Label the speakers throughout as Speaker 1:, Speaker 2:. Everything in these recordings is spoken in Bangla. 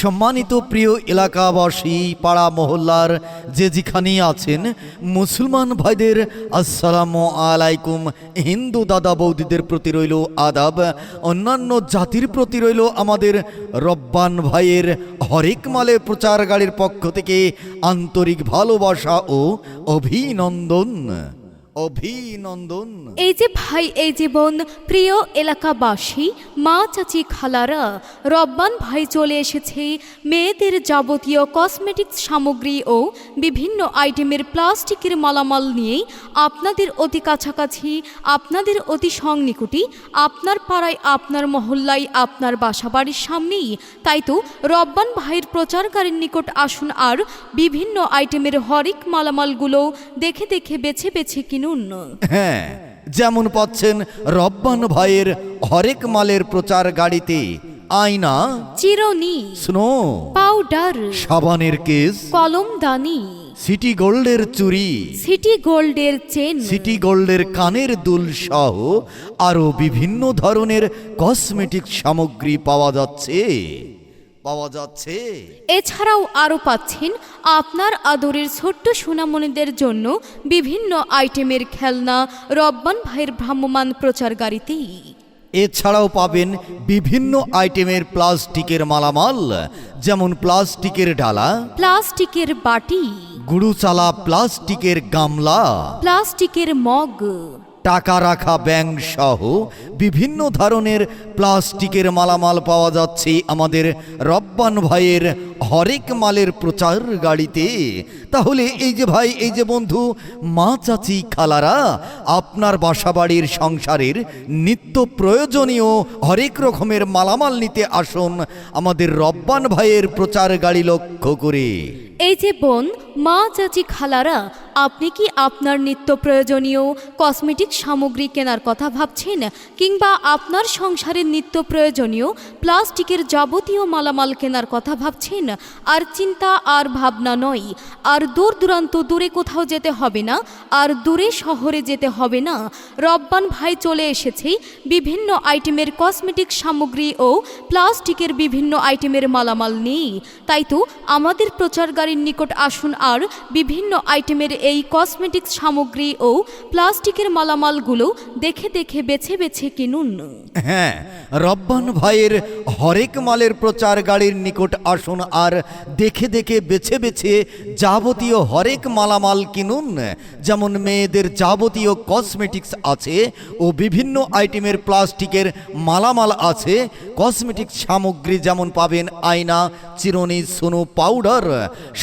Speaker 1: সম্মানিত প্রিয় এলাকাবাসী, পাড়া মহল্লার যে যেখানেই আছেন, মুসলমান ভাইদের আসসালামু আলাইকুম। হিন্দু দাদা বৌদিদের প্রতি রইল আদাব, অন্যান্য জাতির প্রতি রইল আমাদের রব্বান ভাইয়ের হরেক মালে প্রচার গাড়ির পক্ষ থেকে আন্তরিক ভালোবাসা ও অভিনন্দন। অভিনন্দন।
Speaker 2: এই যে ভাই, এই যে বোন, প্রিয় এলাকাবাসী, মা চাচি খালারা, রব্বান ভাই চলে এসেছে মেয়েদের যাবতীয় কসমেটিক্স সামগ্রী ও বিভিন্ন আইটেমের প্লাস্টিকের মালামাল নিয়েই আপনাদের অতি কাছাকাছি, আপনাদের অতি সংনিকটি আপনার পাড়ায়, আপনার মহল্লায়, আপনার বাসাবাড়ির সামনেই। তাই তো রব্বান ভাইয়ের প্রচারকারীর নিকট আসুন আর বিভিন্ন আইটেমের হরেক মালামালগুলো দেখে দেখে বেছে বেছে কিনুন।
Speaker 1: হ্যাঁ যেমন পাচ্ছেন রব্বান ভাইয়ের হরেক মালের প্রচার গাড়িতে আয়না
Speaker 2: চিরনি
Speaker 1: স্নো
Speaker 2: পাউডার
Speaker 1: সাবানের কেস
Speaker 2: কলমদানি
Speaker 1: সিটি গোল্ডের চুড়ি
Speaker 2: সিটি গোল্ডের চেন
Speaker 1: সিটি গোল্ডের কানের দুল সহ আরও বিভিন্ন ধরনের কসমেটিক সামগ্রী পাওয়া যাচ্ছে পাওয়া যাচ্ছে।
Speaker 2: এছাড়াও আরও পাচ্ছেন আপনার আদরের ছোট্ট সোনামণিদের জন্য বিভিন্ন আইটেমের খেলনা রব্বান ভাইয়ের ভ্রাম্যমান প্রচার গাড়িতেই
Speaker 1: এছাড়াও পাবেন বিভিন্ন আইটেমের প্লাস্টিকের মালামাল যেমন প্লাস্টিকের ডালা
Speaker 2: প্লাস্টিকের বাটি
Speaker 1: গুড়ুচালা প্লাস্টিকের গামলা
Speaker 2: প্লাস্টিকের মগ
Speaker 1: টাকা রাখা ব্যাংক সহ বিভিন্ন ধরনের প্লাস্টিকের মালামাল পাওয়া যাচ্ছে আমাদের রব্বান ভাইয়ের হরেক মালের প্রচার গাড়িতে। তাহলে এই যে ভাই, এই যে বন্ধু, মা, চাচি, খালারা, আপনার বাসাবাড়ির সংসারের নিত্য প্রয়োজনীয় হরেক রকমের মালামাল নিতে আসুন আমাদের রব্বান ভাইয়ের প্রচার গাড়ি লক্ষ্য করে।
Speaker 2: এই যে বোন মা চাচি খালারা, আপনি কি আপনার নিত্য প্রয়োজনীয় কসমেটিক সামগ্রী কেনার কথা ভাবছেন? কিংবা আপনার সংসারের নিত্য প্রয়োজনীয় প্লাস্টিকের যাবতীয় মালামাল কেনার কথা ভাবছেন? আর চিন্তা আর ভাবনা নয়। আর দূর দূরান্ত, দূরে কোথাও যেতে হবে না। আর দূরে শহরে যেতে হবে না। রব্বান ভাই চলে এসেছে বিভিন্ন আইটেমের কসমেটিক সামগ্রী ও প্লাস্টিকের বিভিন্ন আইটেমের মালামাল নেই তাই তো আমাদের প্রচার গাড়ির নিকট আসুন আর বিভিন্ন আইটেমের এই কসমেটিক সামগ্রী ও প্লাস্টিকের মালামালগুলো দেখে দেখে বেছে বেছে কিনুন।
Speaker 1: হ্যাঁ রব্বান ভাইয়ের হরেক মালের প্রচার গাড়ির নিকট আসুন আর দেখে দেখে বেছে বেছে যাবতীয় হরেক মালামাল কিনুন। যেমন মেয়েদের যাবতীয় কসমেটিক্স আছে ও বিভিন্ন আইটেমের প্লাস্টিকের মালামাল আছে। কসমেটিক সামগ্রী যেমন পাবেন আয়না, চিরনি, সোনো, পাউডার,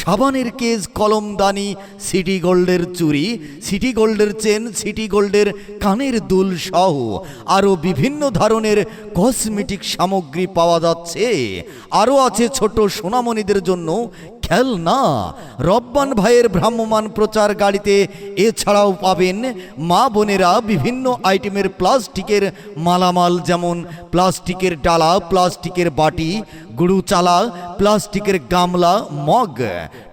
Speaker 1: সাবানের কেজ কলমদানি সিটি গোল্ডের চুরি সিটি গোল্ডের চেন সিটি গোল্ডের কানের দুল সহ আরও বিভিন্ন ধরনের কসমেটিক সামগ্রী পাওয়া যাচ্ছে। আরও আছে ছোট সোনামণিদের জন্য খেলনা। রব্বান ভাইয়ের ভ্রাম্যমান প্রচার গাড়িতে এছাড়াও পাবেন মা বোনেরা বিভিন্ন আইটেমের প্লাস্টিকের মালামাল যেমন প্লাস্টিকের ডালা, প্লাস্টিকের বাটি গুড়ু চালা, প্লাস্টিকের গামলা, মগ,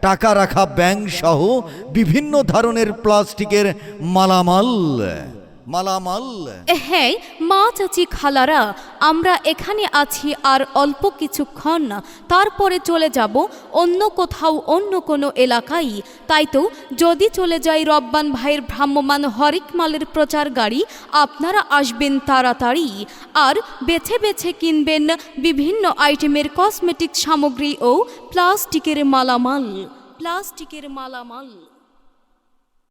Speaker 1: টাকা রাখা ব্যাংক সহ বিভিন্ন ধরনের প্লাস্টিকের মালামাল। মালামাল।
Speaker 2: হ্যাঁ মা চাচি খালারা, আমরা এখানে আছি আর অল্প কিছুক্ষণ, তারপরে চলে যাব অন্য কোথাও, অন্য কোনো এলাকায়। তাই তো, যদি চলে যাই রব্বান ভাইয়ের ভ্রাম্যমান হরেক মালের প্রচার গাড়ি, আপনারা আসবেন তাড়াতাড়ি। আর বেছে বেছে কিনবেন বিভিন্ন আইটেমের কসমেটিক সামগ্রী ও প্লাস্টিকের মালামাল। প্লাস্টিকের মালামাল।